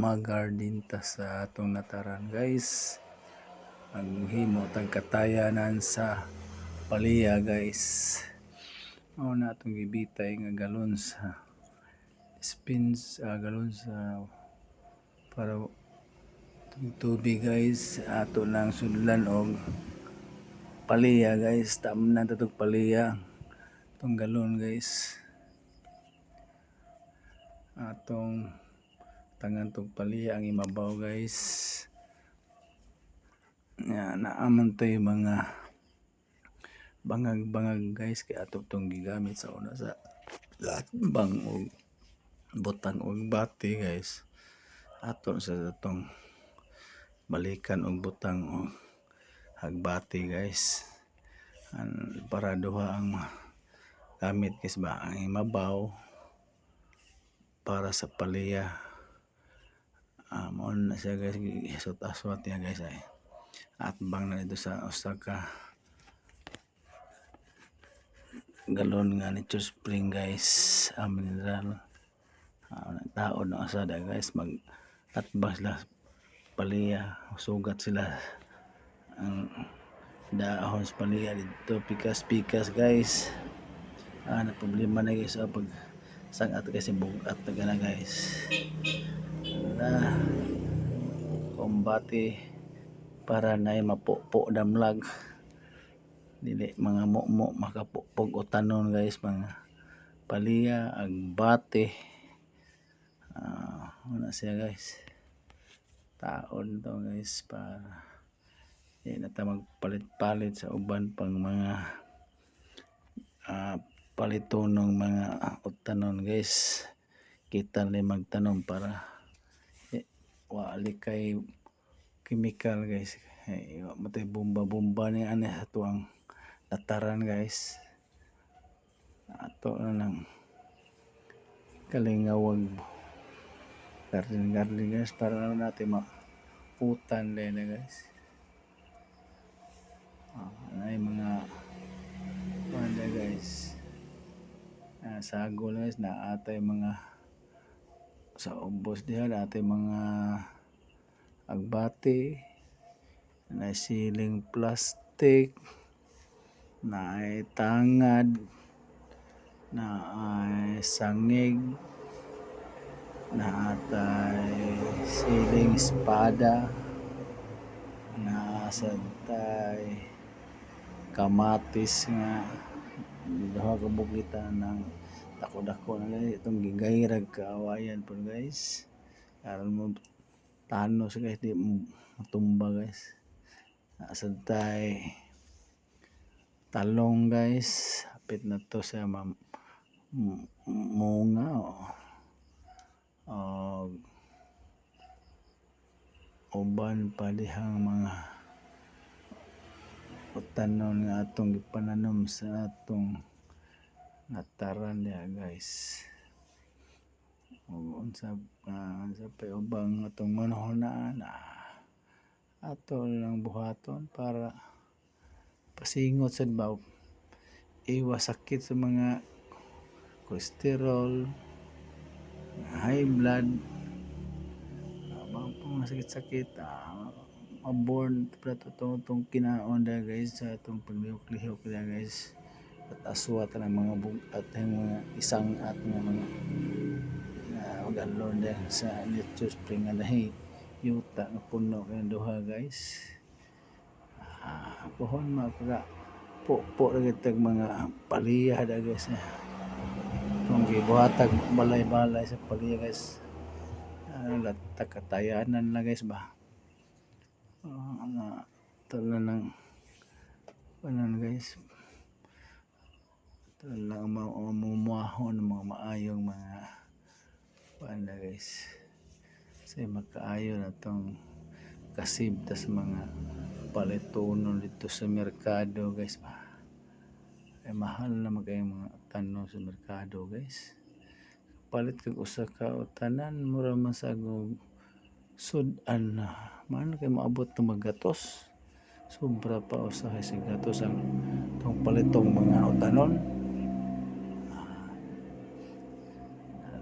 mag-garden ta sa atong nataran guys. Ang himo tag katayanan sa paliya guys. Mao na atong gibitay nga galon sa spins ah, galon sa para tubig- guys. Ato lang sudlan og paliya guys. Tamnan tatog paliya tong galon guys. Atong tangan paliya ang imabaw guys. Nga naaman yung mga bangag-bangag guys. Kay ato tong gigamit sa una sa bang og butang og bati guys. Ato sa tong balikan og butang og hagbati guys. An- para duha ang gamit guys ba? Ang imabaw para sa paliya ah mao na siya guys. Isot-aswat niya guys ay. At bang na ito sa Osaka galon nga ni spring guys. Ang mineral ah, tao na asada guys. Mag atbang sila paliya. Sugat sila. Ang dahon sa paliya dito. Pikas pikas guys. Ah na problema na guys sa pag sangat kasi bugat na guys na kumbati para na mapupo damlag. Dili mga mo makapupog o tanon guys mga paliya ag bate ah wala siya guys. Taon to guys para di na ta magpalit-palit sa uban pang mga ah, palitonong mga utanon guys. Kita na magtanom para wali kay chemical guys. Ay matay bomba-bomba ni ani sa tuang lataran guys. Ato na lang. Kalingawag. Garden garden guys para na natin maputan din na guys. Ah, yung mga panda guys. Ah, sago guys na atay mga sa ubos diha na atay mga agbati na siling plastic na ay tangad na ay sangig na atay siling espada na asantay kamatis nga duha ka bukitan ng dako-dako na guys itong gigayrag kaawayan po guys. Aron mo tanos guys di matumba guys. Asantay talong guys. Hapit na to sa mam munga o og uban pa dihang mga utanon nga atong gipananom sa atong nataran niya guys. Ug unsa uh, unsa pa ubang atong manahon na ato lang buhaton para pasingot sa baw iwas sakit sa mga cholesterol high blood. Abang pang sakit-sakit ah, maborn para to itong kinaon guys sa itong paglihok-lihok guys at aswat ng mga bug at yung mga isang at nga mga uh, galon din sa litro spring nga dahi yuta nga puno kay duha guys. Ah, pohon mapaka po po tag mga paliya da guys kung gibuhatag balay-balay sa paliya guys. Ano uh, katayanan na guys ba? Uh, na tala ng panan guys tala lang mamumahon ng mga maayong mga panda guys? Kasi makaayo na tong kasib tas mga paletonon dito sa merkado guys. Ba ay mahal na magay mga tanom sa merkado guys. Palit kag usa ka o tanan mura man sa sudan na. Man kay maabot ng magatos sobra pa usa kay sa gatos ang tong palitong mga utanon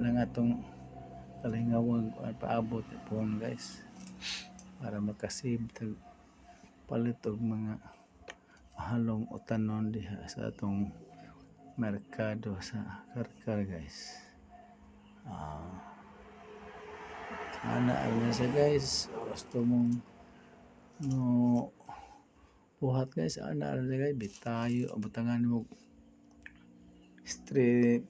lang atong kalingawag at paabot po guys para makasave tag palit og mga halong utanon diha sa atong merkado sa karkar guys. Ah ana ana siya guys oras to mong no buhat guys. Ana ana siya guys bitayo. Butangan mo straight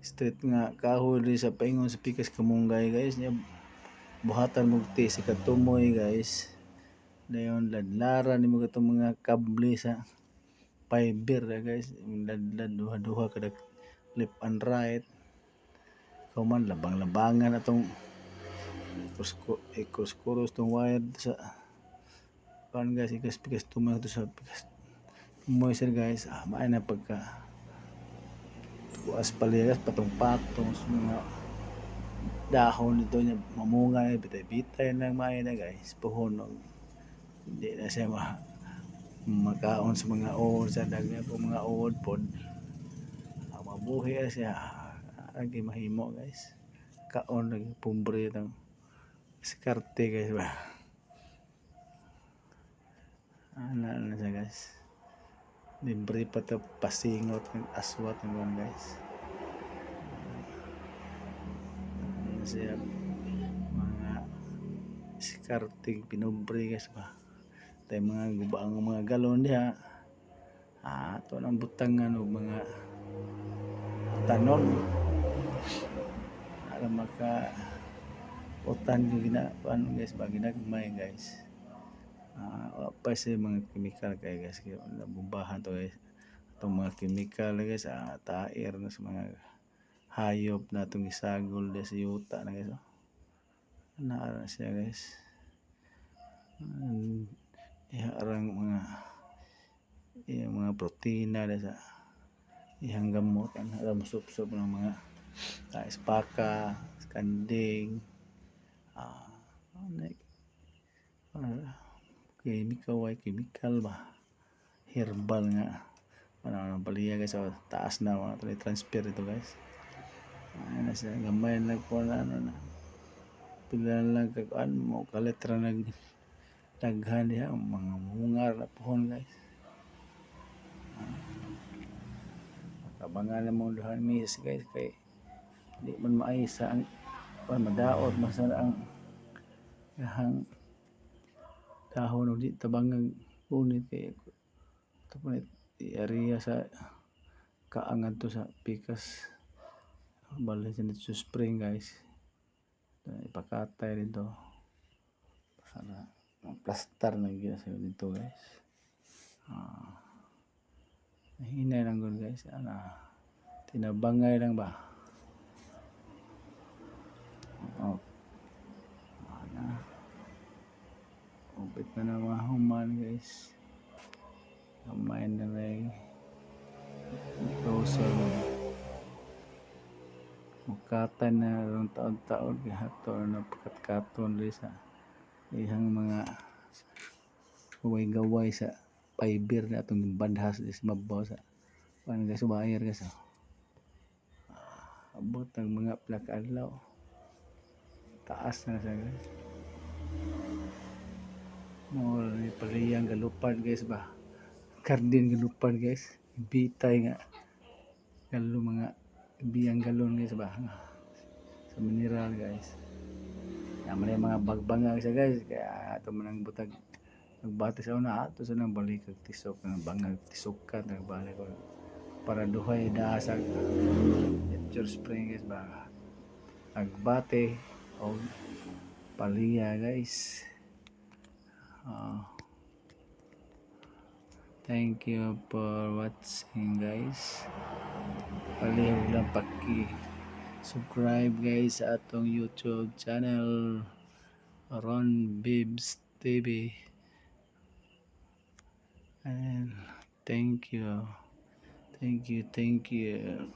straight nga kahoy rin sa paingon sa pikas kamunggay guys. Niya buhatan mo ti sa katumoy guys. Dayon ladlaran ni mo katong mga kable sa fiber na guys. Ladlad duha duha kada left and right. Ikaw man labang labangan atong ikos kuros tong wire sa kan guys ikas pikas tumoy sa pikas sir guys. Ah maay na pagka bukas paligas patong-patong mga dahon nito niya mamungay bitay-bitay ng may na guys. Puhunog hindi na siya ma makaon sa mga uod sa dagna po mga uod pod ah, mabuhi siya. Lagi mahimo guys. Kaon lagi pumbre ng skarte guys ba? Ana na siya guys libre pa to pasingot ng aswat ng mga guys. Ano siya mga skarting pinobre guys ba tayo mga gubaang mga galon diha ah ito ng butangan o mga tanon para maka utan yung ginapan guys ba ginagmay guys ah pa sa mga chemical kay guys nabumbahan to guys. Itong mga chemical guys ah, tair na sa mga hayop na itong isagol na sa yuta na guys oh. naara siya guys. Um, iharang mga yung mga protina na sa ihang gamot ang alam sup-sup ng mga tais paka kanding ah ano ah, chemical ay chemical ba herbal nga. Ano ang paliya guys. So, taas na mga tuloy transfer ito guys. Ay na siya. Gamay na po na ano na. Pila lang kakuan mo kaletra nag daghan diha. Ang mga mungar na pohon guys. Kabangan na mong duhan mis guys. Kay di man maaysa ang pan madaot masara ang dahon o di tabangang unit kay tapos area sa kaangan to sa pikas. Balay sa dito spring guys. Ipakatay dito para plastar na gina sa dito guys. Ah hinay lang guys. Ana tinabangay lang ba oh ana upit na na human guys. Kamay na lang closer. Mukatan na rong taon-taon gahato na pagkatkaton rin sa ihang mga gaway-gaway sa fiber na itong bandhas is mabaw sa paano guys bayar guys. Ah, abot ang mga plakadlaw. Taas na siya guys mo ni paliyang galupad guys ba? Kardin galupad guys. Bitay nga. Galo mga biyang galon guys ba? Sa mineral guys. Naman yung mga bagbanga siya guys kaya ito man ang butag nagbati sa una ato sa nang balik tisok nang bangag tisukat nagbalik ko. Para duhay daasag nature spring guys ba? Nagbate o paliya guys Ah. thank you for watching guys. Palihog lang paki subscribe guys atong youtube channel Ron Bibs TV and thank you. Thank you thank you